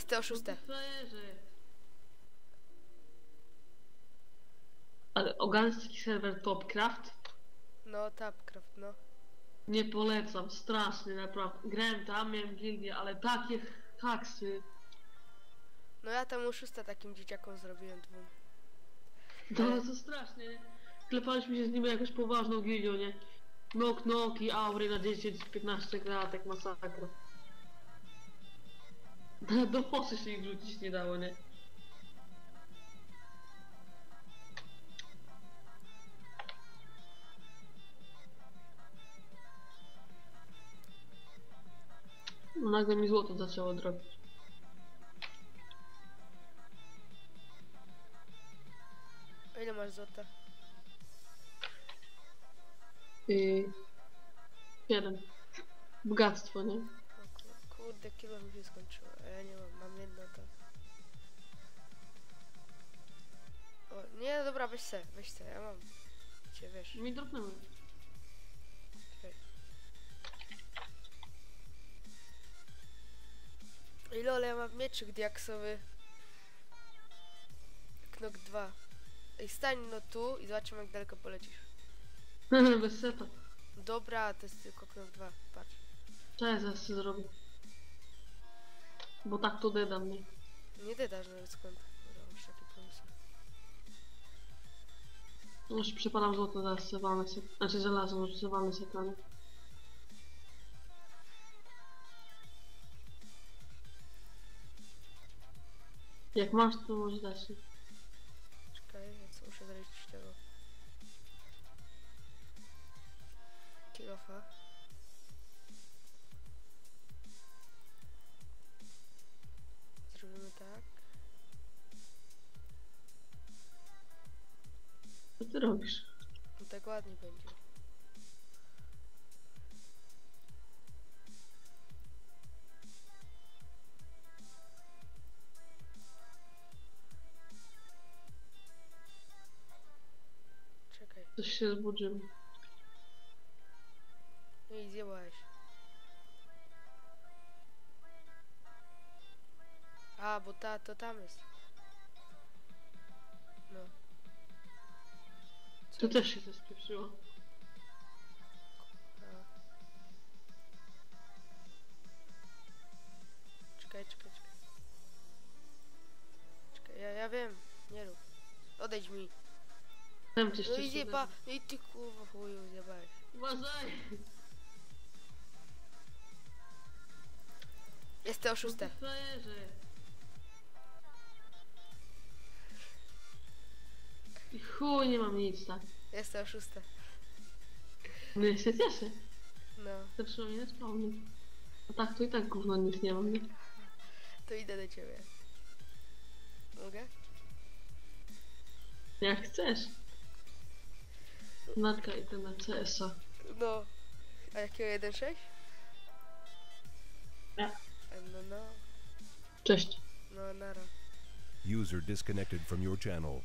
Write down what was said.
Jest to. Frajerze. Ale taki serwer Topcraft? No, Tapcraft, no. Nie polecam, strasznie naprawdę. Grałem tam, miałem gildię, ale takie haksy. No ja tam oszusta takim dzieciakom zrobiłem dwóm. No to strasznie. Klepaliśmy się z nimi jakąś poważną gildią, nie? Nok, nok i aury na 10-15 kratek, masakra. Do fosy się ich rzucić nie dało, nie? No, Nagle mi złoto zaczęło drobić. Ile masz złota? Yy, jeden. Bogactwo, nie? Kurde, kilo mi się skończyło. A ja nie mam, mam jedno to. O, nie, dobra, weź se, weź se, ja mam. Cię wiesz. Mi dropnęły. Czekaj. Ile ale ja mam mieczyk diaksowy? Knok 2. Ej, stań no tu i zobaczymy jak daleko polecisz. Bez seta. Dobra, to jest tylko knok 2, patrz. Cześć, zaraz się zrobię. Bo tak to deda mnie. Nie dodasz nawet skąd. Dobra, masz taki pomysł. Już przypadam złoto, zaraz se walnę se... Znaczy żelazo, może se walnę setami. Jak masz, to może dać się. Czekaj, co muszę zaliczyć tego. Kilofa. Robisz? No tak ładniej będzie. Czekaj. Coś się zbudziło. No i zjebałeś. A, bo ta, to tam jest. To też się zespieprzyło. A. Czekaj, czekaj, czekaj. Czekaj, ja, ja wiem. Nie rób. Odejdź mi. Tam cię No i jeszcze zjeba, i ty kurwa chuju zjebałeś. Uważaj! Jest to oszuste. Frajerze! Chuj, nie mam nic, tak? Jest to oszuste. No ja się cieszę. No, To przynajmniej nie spawny. A tak to i tak gówno nic nie mam, nie? to idę do ciebie. Mogę? Jak chcesz. Natka idę na CS-a. No. A jakiego 1.6? Ja. E, No, no. Cześć. No, nara. User disconnected from your channel.